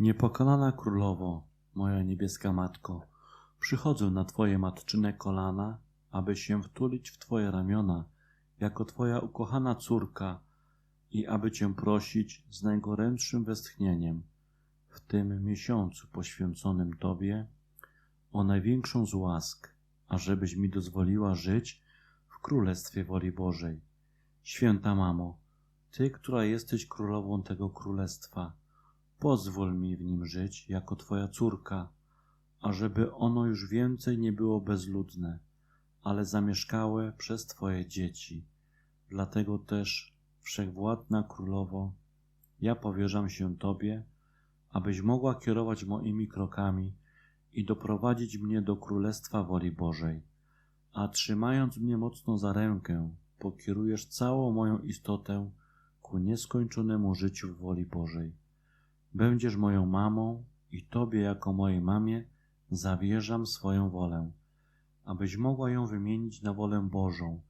Niepokonana królowo, moja niebieska matko, przychodzę na Twoje matczyne kolana, aby się wtulić w Twoje ramiona, jako Twoja ukochana córka i aby Cię prosić z najgorętszym westchnieniem w tym miesiącu poświęconym Tobie o największą z łask, ażebyś mi dozwoliła żyć w Królestwie Woli Bożej. Święta Mamo, Ty, która jesteś królową tego królestwa, pozwól mi w nim żyć jako Twoja córka, ażeby ono już więcej nie było bezludne, ale zamieszkałe przez Twoje dzieci. Dlatego też, wszechwładna królowo, ja powierzam się Tobie, abyś mogła kierować moimi krokami i doprowadzić mnie do królestwa woli Bożej, a trzymając mnie mocno za rękę, pokierujesz całą moją istotę ku nieskończonemu życiu w woli Bożej. Będziesz moją mamą i Tobie jako mojej mamie zawierzam swoją wolę, abyś mogła ją wymienić na wolę Bożą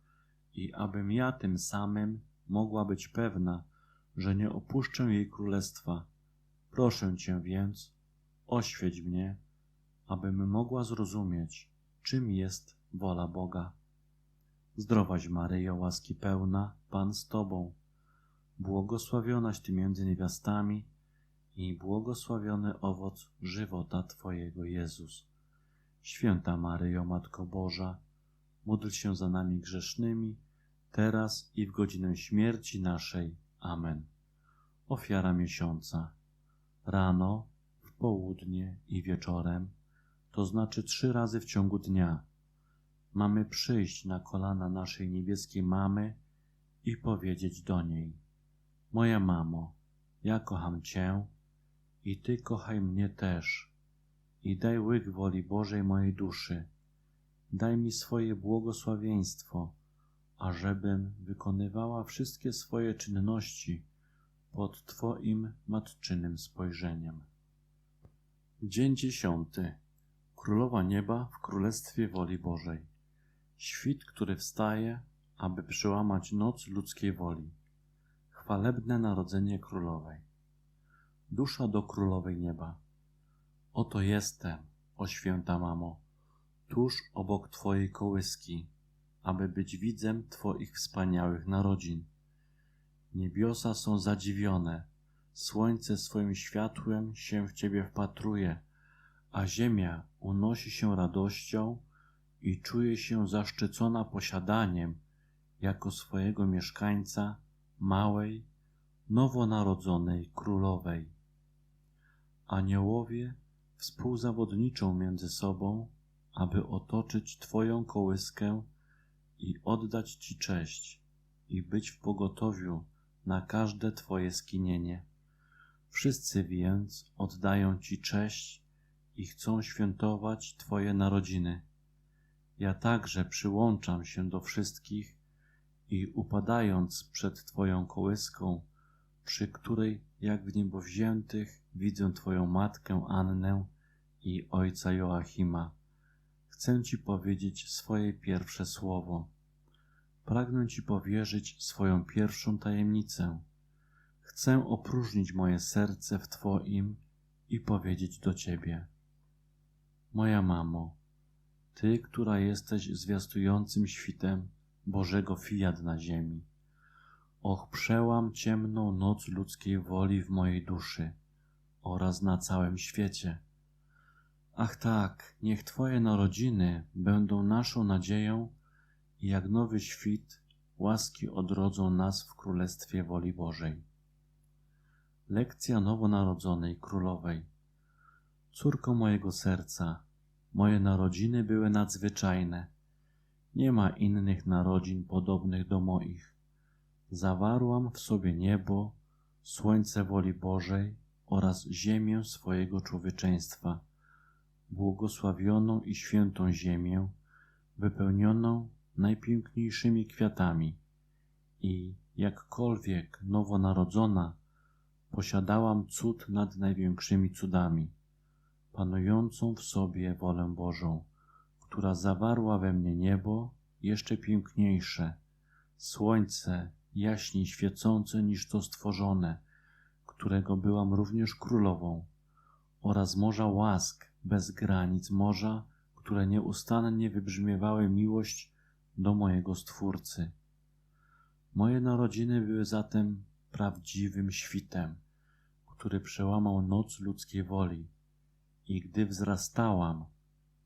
i abym ja tym samym mogła być pewna, że nie opuszczę jej królestwa. Proszę Cię więc, oświeć mnie, abym mogła zrozumieć, czym jest wola Boga. Zdrowaś Maryjo, łaski pełna, Pan z Tobą, błogosławionaś Ty między niewiastami i błogosławiony owoc żywota Twojego Jezus. Święta Maryjo, Matko Boża, módl się za nami grzesznymi, teraz i w godzinę śmierci naszej. Amen. Ofiara miesiąca. Rano, w południe i wieczorem, to znaczy trzy razy w ciągu dnia, mamy przyjść na kolana naszej niebieskiej mamy i powiedzieć do niej: Moja mamo, ja kocham Cię i Ty kochaj mnie też i daj łyk woli Bożej mojej duszy. Daj mi swoje błogosławieństwo, ażebym wykonywała wszystkie swoje czynności pod Twoim matczynym spojrzeniem. Dzień dziesiąty. Królowa Nieba w Królestwie Woli Bożej. Świt, który wstaje, aby przełamać noc ludzkiej woli. Chwalebne Narodzenie Królowej. Dusza do Królowej Nieba. Oto jestem, o święta mamo, tuż obok Twojej kołyski, aby być widzem Twoich wspaniałych narodzin. Niebiosa są zadziwione, słońce swoim światłem się w Ciebie wpatruje, a ziemia unosi się radością i czuje się zaszczycona posiadaniem jako swojego mieszkańca małej, nowonarodzonej królowej. Aniołowie współzawodniczą między sobą, aby otoczyć Twoją kołyskę i oddać Ci cześć i być w pogotowiu na każde Twoje skinienie. Wszyscy więc oddają Ci cześć i chcą świętować Twoje narodziny. Ja także przyłączam się do wszystkich i upadając przed Twoją kołyską, przy której jak w niebo wziętych widzę Twoją matkę Annę i ojca Joachima, chcę Ci powiedzieć swoje pierwsze słowo. Pragnę Ci powierzyć swoją pierwszą tajemnicę. Chcę opróżnić moje serce w Twoim i powiedzieć do Ciebie. Moja mamo, Ty, która jesteś zwiastującym świtem Bożego fiat na ziemi. Och, przełam ciemną noc ludzkiej woli w mojej duszy oraz na całym świecie. Ach tak, niech Twoje narodziny będą naszą nadzieją i jak nowy świt łaski odrodzą nas w Królestwie Woli Bożej. Lekcja nowonarodzonej królowej. Córko mojego serca, moje narodziny były nadzwyczajne. Nie ma innych narodzin podobnych do moich. Zawarłam w sobie niebo, słońce woli Bożej oraz ziemię swojego człowieczeństwa, błogosławioną i świętą ziemię, wypełnioną najpiękniejszymi kwiatami i jakkolwiek nowonarodzona, posiadałam cud nad największymi cudami, panującą w sobie wolę Bożą, która zawarła we mnie niebo jeszcze piękniejsze, słońce jaśniej świecące niż to stworzone, którego byłam również królową, oraz morza łask bez granic, morza, które nieustannie wybrzmiewały miłość do mojego Stwórcy. Moje narodziny były zatem prawdziwym świtem, który przełamał noc ludzkiej woli. I gdy wzrastałam,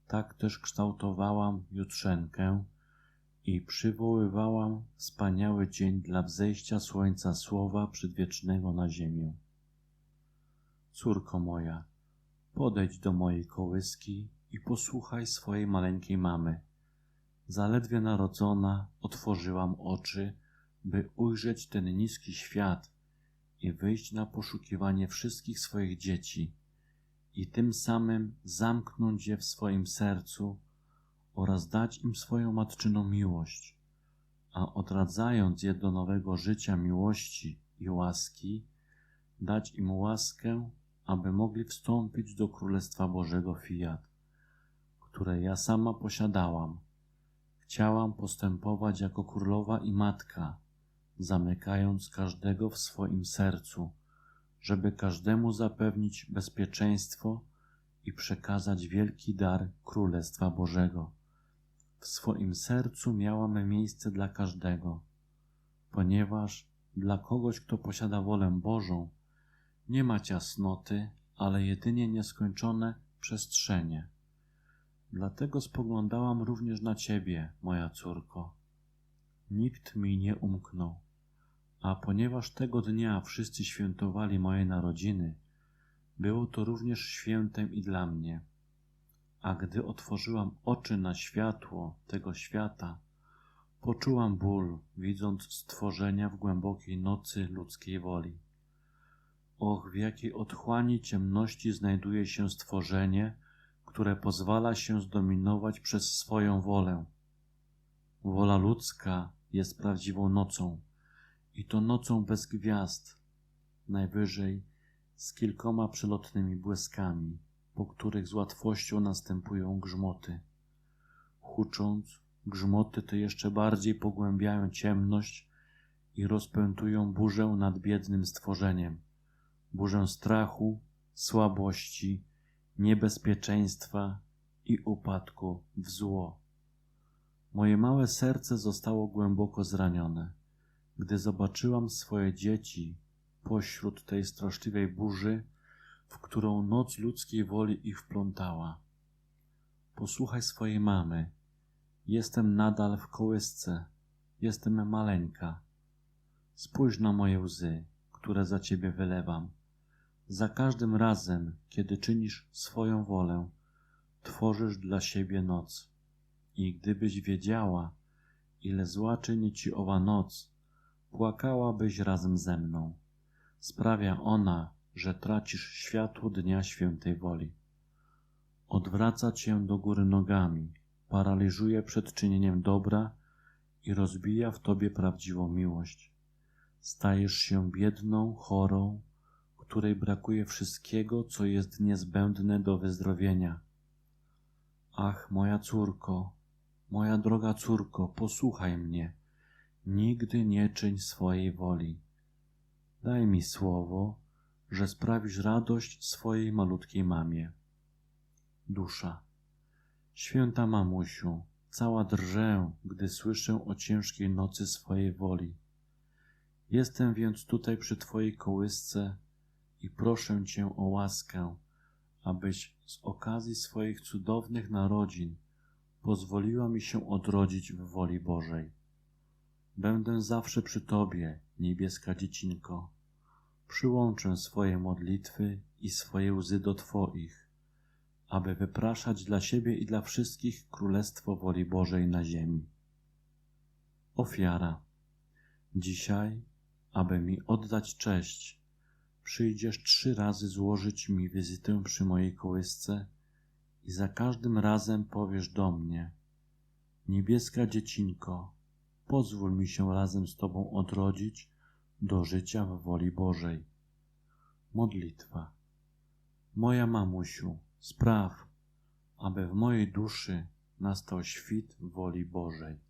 tak też kształtowałam jutrzenkę i przywoływałam wspaniały dzień dla wzejścia słońca słowa przedwiecznego na ziemię. Córko moja, podejdź do mojej kołyski i posłuchaj swojej maleńkiej mamy. Zaledwie narodzona, otworzyłam oczy, by ujrzeć ten niski świat i wyjść na poszukiwanie wszystkich swoich dzieci i tym samym zamknąć je w swoim sercu oraz dać im swoją matczyną miłość, a odradzając je do nowego życia miłości i łaski, dać im łaskę, aby mogli wstąpić do Królestwa Bożego Fiat, które ja sama posiadałam. Chciałam postępować jako królowa i matka, zamykając każdego w swoim sercu, żeby każdemu zapewnić bezpieczeństwo i przekazać wielki dar Królestwa Bożego. W swoim sercu miałam miejsce dla każdego, ponieważ dla kogoś, kto posiada wolę Bożą, nie ma ciasnoty, ale jedynie nieskończone przestrzenie. Dlatego spoglądałam również na Ciebie, moja córko. Nikt mi nie umknął. A ponieważ tego dnia wszyscy świętowali moje narodziny, było to również świętem i dla mnie. A gdy otworzyłam oczy na światło tego świata, poczułam ból, widząc stworzenia w głębokiej nocy ludzkiej woli. Och, w jakiej otchłani ciemności znajduje się stworzenie, które pozwala się zdominować przez swoją wolę. Wola ludzka jest prawdziwą nocą, i to nocą bez gwiazd, najwyżej z kilkoma przelotnymi błyskami, po których z łatwością następują grzmoty. Hucząc, grzmoty te jeszcze bardziej pogłębiają ciemność i rozpętują burzę nad biednym stworzeniem, burzę strachu, słabości, niebezpieczeństwa i upadku w zło. Moje małe serce zostało głęboko zranione gdy zobaczyłam swoje dzieci pośród tej straszliwej burzy, w którą noc ludzkiej woli ich wplątała. Posłuchaj swojej mamy. Jestem nadal w kołysce. Jestem maleńka. Spójrz na moje łzy, które za ciebie wylewam. Za każdym razem, kiedy czynisz swoją wolę, tworzysz dla siebie noc. I gdybyś wiedziała, ile zła czyni ci owa noc, płakałabyś razem ze mną. Sprawia ona, że tracisz światło dnia świętej woli. Odwraca cię do góry nogami, paraliżuje przed czynieniem dobra i rozbija w tobie prawdziwą miłość. Stajesz się biedną, chorą, której brakuje wszystkiego, co jest niezbędne do wyzdrowienia. Ach, moja córko, moja droga córko, posłuchaj mnie Nigdy nie czyń swojej woli. Daj mi słowo, że sprawisz radość swojej malutkiej mamie. Dusza. Święta mamusiu, cała drżę, gdy słyszę o ciężkiej nocy swojej woli. Jestem więc tutaj przy Twojej kołysce i proszę Cię o łaskę, abyś z okazji swoich cudownych narodzin pozwoliła mi się odrodzić w woli Bożej. Będę zawsze przy Tobie, niebieska dziecinko. Przyłączę swoje modlitwy i swoje łzy do Twoich, aby wypraszać dla siebie i dla wszystkich królestwo woli Bożej na ziemi. Ofiara. Dzisiaj, aby mi oddać cześć, przyjdziesz trzy razy złożyć mi wizytę przy mojej kołysce i za każdym razem powiesz do mnie: Niebieska dziecinko, pozwól mi się razem z Tobą odrodzić do życia w woli Bożej. Modlitwa. Moja mamusiu, spraw, aby w mojej duszy nastał świt woli Bożej.